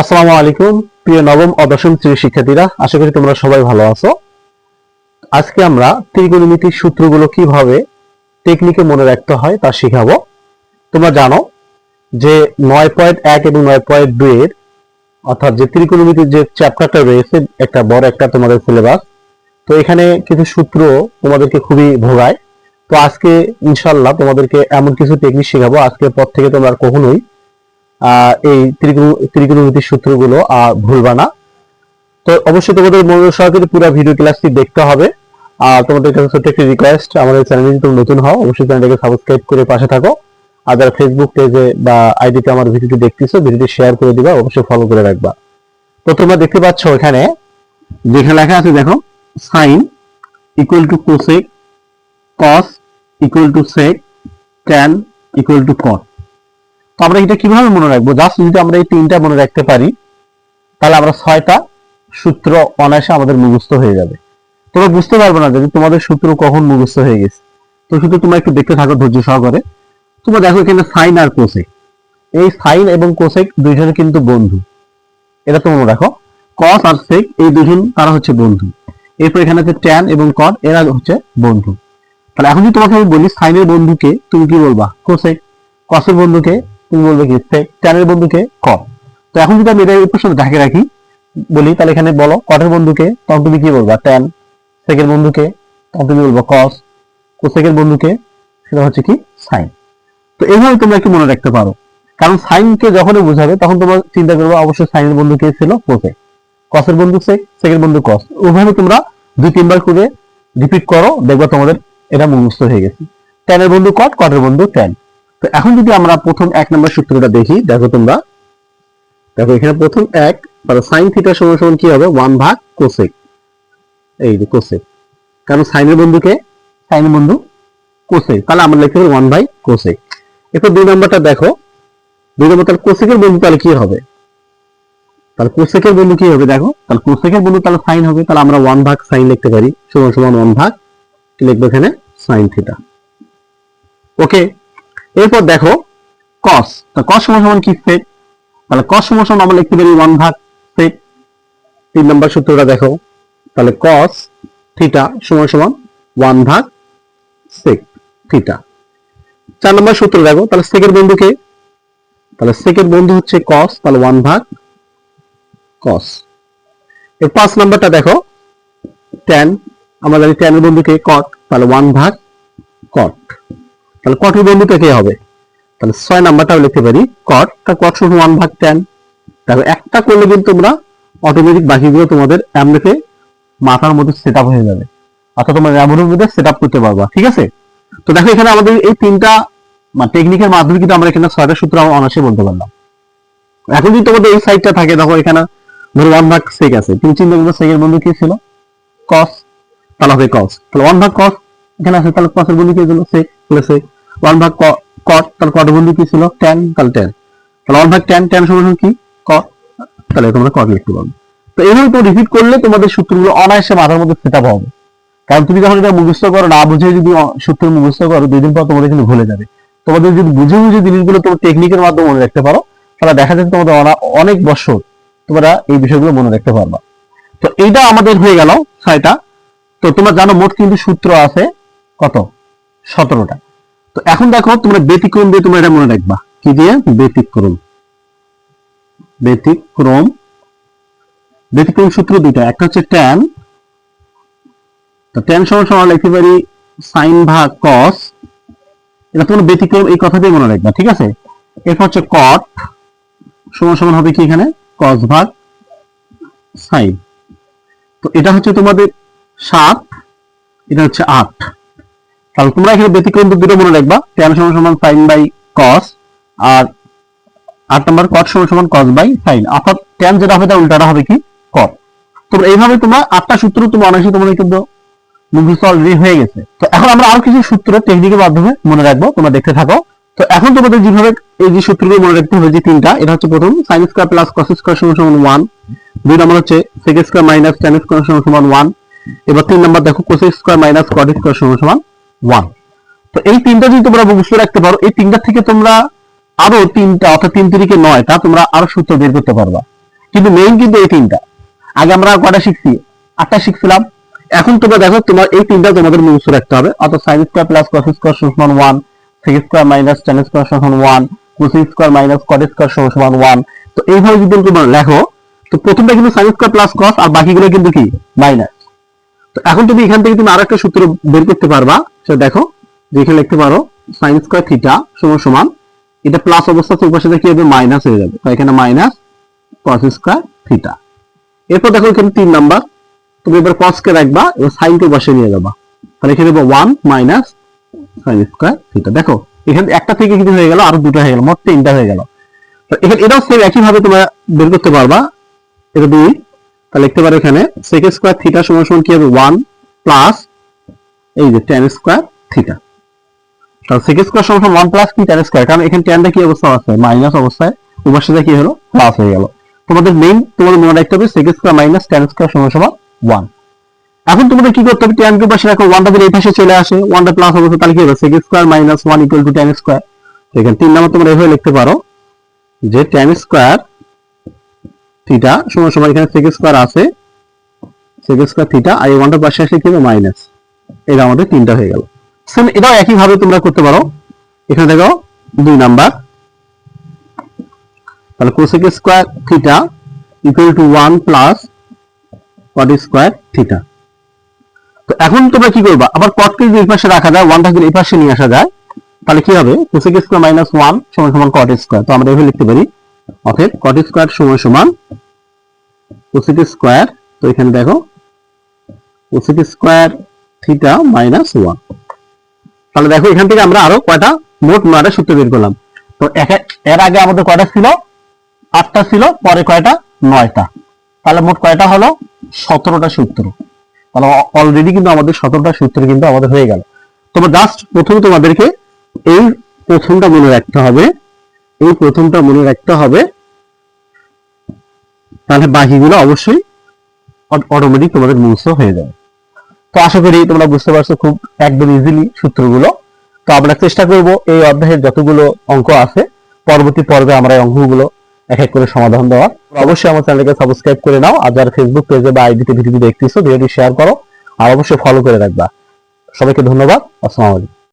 আসসালামু আলাইকুম, প্রিয় নবম ও দশম শ্রেণির শিক্ষার্থীরা, আশা করি তোমরা সবাই ভালো আছো। আজকে আমরা ত্রিকোণমিতির সূত্রগুলো কীভাবে টেকনিকে মনে রাখতে হয় তা শিখাবো। তোমরা জানো যে নয় পয়েন্ট এক এবং নয় পয়েন্ট দুই এর, অর্থাৎ যে ত্রিকোণমিতির যে চ্যাপ্টারটা রয়েছে, একটা বড় একটা তোমাদের সিলেবাস তো এখানে কিছু সূত্র তোমাদেরকে খুবই ভোগায়। তো আজকে ইনশাল্লাহ তোমাদেরকে এমন কিছু টেকনিক শেখাবো, আজকের পর থেকে তোমরা কখনোই এই ত্রিকোণ- ত্রিকোণমিতির সূত্রগুলো ভুলবা না। তো অবশ্যই তোমাদের মনোযোগ সহকারে পুরো ভিডিও ক্লাসটি দেখতে হবে। আর তোমাদের কাছে ছোট্ট একটি রিকোয়েস্ট আমাদের চ্যানেলে যদি তুমি নতুন হও, অবশ্যই চ্যানেলটাকে সাবস্ক্রাইব করে পাশে থাকো। আর যারা ফেসবুক পেজে বা আইডিতে আমার ভিডিওটি দেখতেছো, ভিডিওটি শেয়ার করে দিবা, অবশ্যই ফলো করে রাখবা। তো তোমরা দেখতে পাচ্ছ এখানে, যেখানে লেখা আছে, দেখো sine equal to cosec cos equal to sec tan equal to cot তো আমরা এটা কীভাবে মনে রাখব? জাস্ট যদি আমরা এই তিনটা মনে রাখতে পারি, তাহলে আমরা ছয়টা সূত্র অনায়াসে আমাদের মুখস্থ হয়ে যাবে। তোমরা বুঝতে পারবে না যদি তোমাদের সূত্র কখন মুখস্থ হয়ে গেছে। তো শুধু তোমরা একটু দেখতে থাকো ধৈর্য সহকারে। তোমরা দেখো এখানে সাইন আর কোসেক এই সাইন এবং কোসেক দুইজনে কিন্তু বন্ধু। এটা তোমরা মনে রাখো। কস আর সেক এই দুজন তারা হচ্ছে বন্ধু। এরপর এখানে আছে ট্যান এবং কট এরা হচ্ছে বন্ধু। তাহলে এখন যদি তোমাকে আমি বলি সাইনের বন্ধুকে, তুমি কি বলবা? কোসেক কসের বন্ধুকে তুমি বলবে কি ট্যানের বন্ধুকে ক তো এখন যদি আমি এটা এই প্রশ্ন ঢাকে রাখি, বলি, তাহলে এখানে বলো কটের বন্ধুকে, তখন তুমি কি বলবা? ট্যান সেকের বন্ধুকে, তখন তুমি বলব কস কোসেকের বন্ধুকে, সেটা হচ্ছে কি সাইন তো এইভাবে তোমরা একটু মনে রাখতে পারো। কারণ সাইনকে যখনই বোঝাবে, তখন তোমার চিন্তা করবে, অবশ্যই সাইনের বন্ধু কে ছিল? কোসেক কসের বন্ধু সেক সেকের বন্ধু কস ওইভাবে তোমরা দুই, তিনবার করে রিপিট করো, দেখবা তোমাদের এটা মুখস্থ হয়ে গেছে। ট্যানের বন্ধু কট কটের বন্ধু ট্যান তো এখন যদি আমরা প্রথম এক নম্বর সূত্রটা দেখি, দেখো তোমরা। দেখো, এখানে প্রথম এক সাইন থিটা সমান সমান কি হবে? ওয়ান ভাগ কোসেক এই যে কোসেক কারণ সাইনের বন্ধুকে? সাইনের বন্ধু কোসেক তাহলে আমরা লিখতে পারি ওয়ান বাই কোসেক এরপর দুই নম্বরটা দেখো। দুই নম্বর, তাহলে কোসেকের বন্ধু তাহলে কি হবে? তাহলে কোসেকের বন্ধু কি হবে? দেখো, তাহলে কোসেকের বন্ধু তাহলে সাইন হবে। তাহলে আমরা ওয়ান ভাগ সাইন লিখতে পারি। সমান সমান ওয়ান ভাগ লিখব এখানে সাইন থিটা ওকে এরপর দেখো কস কস সমান কি সেক তাহলে কস সমান আমরা লিখতে পারি ওয়ান ভাগ সেক তিন নম্বর সূত্রটা দেখো, তাহলে কস থিটা সমান সমান ওয়ান ভাগ সেক থিটা চার নম্বর সূত্র দেখো, তাহলে সেকের বন্ধুকে তাহলে সেকের বন্ধু হচ্ছে কস তাহলে ওয়ান ভাগ কস এর পাঁচ নাম্বারটা দেখো ট্যান আমরা জানি ট্যানের বন্ধুকে কট তাহলে ওয়ান ভাগ কট তাহলে কটের বন্ধুটা কে হবে? তাহলে ছয় নাম্বারটাও লিখতে পারি। কট তা কট সমান ওয়ান ভাগ ট্যান তাহলে একটা করলে কিন্তু তোমরা অটোমেটিক বাকিগুলো তোমাদের এমনিতে মাথার মধ্যে সেট হয়ে যাবে। অর্থাৎ তোমরা র্যামের মধ্যে সেট করতে পারবা, ঠিক আছে? তো দেখো এখানে আমাদের এই তিনটা টেকনিকের মাধ্যমে কিন্তু আমরা এখানে ছয়টা সূত্র আমরা অনায়াসে বলতে পারলাম। এখন যদি তোমাদের এই সাইডটা থাকে, দেখো এখানে ধরো ওয়ান ভাগ সেক আছে। তুমি চিন্তা করবে সেকের বন্ধু কি ছিল? কস তাহলে হবে কস তাহলে ওয়ান ভাগ কস এখানে আছে, তাহলে কসের বন্ধু কি ছিল সেক তাহলে সেক ওয়ান ভাগ কট তাহলে কট বন্ধু কি ছিল? ট্যান তাহলে ট্যান তাহলে ওয়ান ভাগ ট্যান ট্যান সমান কি? কট তাহলে তোমরা কট লিখতে পারবে। তো এইভাবে তো রিপিট করলে তোমাদের সূত্রগুলো অনায়াসে মাথার মধ্যে সেট হবে। কারণ তুমি যখন এটা মুখস্থ করো, না বুঝে যদি সূত্র মুখস্থ করো, দুই দিন পর তোমাদের কিন্তু ভুলে যাবে। তোমাদের যদি বুঝে বুঝে জিনিসগুলো তোমার টেকনিকের মাধ্যমে মনে রাখতে পারো, তাহলে দেখা যাচ্ছে তোমাদের অনেক বছর তোমরা এই বিষয়গুলো মনে রাখতে পারবা। তো এইটা আমাদের হয়ে গেল ছয়টা। তো তোমরা জানো মোট কিন্তু সূত্র আছে কত? সতেরোটা। তো এখন দেখো তোমরা ব্যতিক্রম দিয়ে তোমরা এটা মনে রাখবা। কি দিয়ে? ব্যতিক্রম। ব্যতিক্রম। ব্যতিক্রম সূত্র দুইটা। একটা হচ্ছে ট্যান ট্যান সমান সমান লিখতে পারি সাইন ভাগ কস এটা তোমরা ব্যতিক্রম এই কথা দিয়ে মনে রাখবা, ঠিক আছে? এরপর হচ্ছে কট সমান সমান হবে কি এখানে? কস ভাগ সাইন তো এটা হচ্ছে তোমাদের সাত। এটা হচ্ছে আট। তাহলে তোমরা এখানে ব্যতিক্রম দুটো মনে রাখবা। ট্যান সমান সমান সাইন বাই কস আর আট নম্বর কট সমান সমান কস বাই সাইন অর্থাৎ ট্যান যেটা হবে তার উল্টাটা হবে কি? কট তোমরা এইভাবে তোমরা আটটা সূত্র তোমরা অনায়াসে তোমাদের কিন্তু মুখস্থ অলরেডি হয়ে গেছে। তো এখন আমরা আরও কিছু সূত্র টেকনিকের মাধ্যমে মনে রাখব, তোমরা দেখতে থাকো। তো এখন তোমাদের যেভাবে এই যে সূত্রগুলো মনে রাখতে হবে যে তিনটা, এটা হচ্ছে প্রথম sine square plus cos square সমান সমান ওয়ান দুই নম্বর হচ্ছে sec square minus tan square সমান সমান ওয়ান এবার তিন নম্বর দেখো cosec square minus cot square সমান সমান ওয়ান তো এই তিনটা যদি তোমরা মুখস্থ রাখতে পারো, এই তিনটা থেকে তোমরা আরও তিনটা, অর্থাৎ তিন তিরিকে নয়, তা তোমরা আরও সূত্র বের করতে পারবা। কিন্তু মেইন কিন্তু এই তিনটা। আগে আমরা কটা শিখছি? আটটা শিখছিলাম। এখন তোমরা দেখো, তোমার এই তিনটা তোমাদের মুখস্থ রাখতে হবে। অর্থাৎ sine square plus cos square সমান one sec square minus tan square সমান one cosec square minus cot square সমান ওয়ান তো এইভাবে যদি তোমরা লেখো, তো প্রথমটা কিন্তু সাইন স্কোয়ার প্লাস কস আর বাকিগুলো কিন্তু কি? মাইনাস তো এখন তুমি এখান থেকে তুমি আরেকটা সূত্র বের করতে পারবা। সেটা দেখো, যে এখানে লিখতে পারো সাইন স্কোয়ার থিটা সমান সমান, এটা প্লাস অবস্থা তো পাশে কি হবে? মাইনাস হয়ে যাবে। তো এখানে মাইনাস কস স্কোয়ার থিটা এরপর দেখো এখানে তিন নাম্বার তুমি এবার cos কে রাখবা, এবার sin কে বসে নিয়ে যাবা। তাহলে এখানে 1 মাইনাস sin স্কয়ার থিটা দেখো, এখানে একটা থেকে কিন্তু হয়ে গেল, আর দুটো হয়ে গেল, মোট তিনটা হয়ে গেল। এখানে এটাও সেম একই ভাবে তোমরা বের করতে পারবা। এটা দুই। তাহলে লিখতে পারো এখানে, sec স্কয়ার থিটা সমান সমান কি হবে? 1 প্লাস এই যে tan square theta sec square সমান 1 প্লাস কি tan স্কয়ার কারণ এখানে tan টা কি অবস্থা আছে? মাইনাস অবস্থায়। সাথে কি হলো? প্লাস হয়ে গেল। তোমাদের মেইন তোমাদের মনে রাখতে হবে, sec square minus tan square সমান সমান 1 এখন তোমাদের কি করতে হবে? tan কে পাশে রাখো 1টা যদি এই পাশে চলে আসে 1টা প্লাস হবে তাহলে কি হবে? sec square minus 1 equal to tan square এখানে তিন নাম্বার তোমরা এভাবে লিখতে পারো যে tan স্কয়ার থিটা সমান সমান এখানে sec স্কয়ার আছে। sec স্কয়ার থিটা আর এই 1টা পাশে আসলে কি মাইনাস এটা আমাদের তিনটা হয়ে গেল। সেম এটাও একই ভাবে তোমরা করতে পারো। এখানে দেখো, দুই নাম্বার তাহলে cosec square theta equal to 1 plus cot square theta তো এখন তোমরা কি করবা? আবার cot কে যদি এই পাশে রাখা যায় 1টা যদি এই পাশে নিয়ে আসা যায়, তাহলে কি হবে? cosec স্কয়ার মাইনাস 1 সমান সমান cot স্কয়ার তো আমরা এভাবে লিখতে পারি। অতএব cot স্কয়ার সমান সমান cosec স্কয়ার তো এখানে দেখো, cosec স্কয়ার থিটা মাইনাস 1 তাহলে দেখো, এখান থেকে আমরা আরও কয়টা মোট নয়টা সূত্র বের করলাম। তো এর আগে আমাদের কয়টা ছিল? আটটা ছিল, পরে কয়টা? নয়টা। তাহলে মোট কয়টা হলো? সতেরোটা সূত্র। তাহলে অলরেডি কিন্তু আমাদের সতেরোটা সূত্র কিন্তু আমাদের হয়ে গেল। তোমরা জাস্ট প্রথমে তোমাদেরকে এই প্রথমটা মনে রাখতে হবে। এই প্রথমটা মনে রাখতে হবে। তাহলে বাকিগুলো অবশ্যই অটোমেটিক তোমাদের মুখস্থ হয়ে যাবে তো আশা করি তোমরা বুঝতে পারছ খুব একদম ইজিলি সূত্রগুলো। তো আমরা চেষ্টা করব এই অধ্যায়ের যতগুলো অঙ্ক আছে, পরবর্তী পর্বে আমরা এই অঙ্কগুলো এক এক করে সমাধান দেওয়ার। অবশ্যই আমার চ্যানেলকে সাবস্ক্রাইব করে নাও, আর যারা ফেসবুক পেজে বা আইডিতে ভিডিও দেখতেছো, ভিডিওটি শেয়ার করো, আর অবশ্যই ফলো করে রাখবা। সবাইকে ধন্যবাদ, আসসালামু আলাইকুম।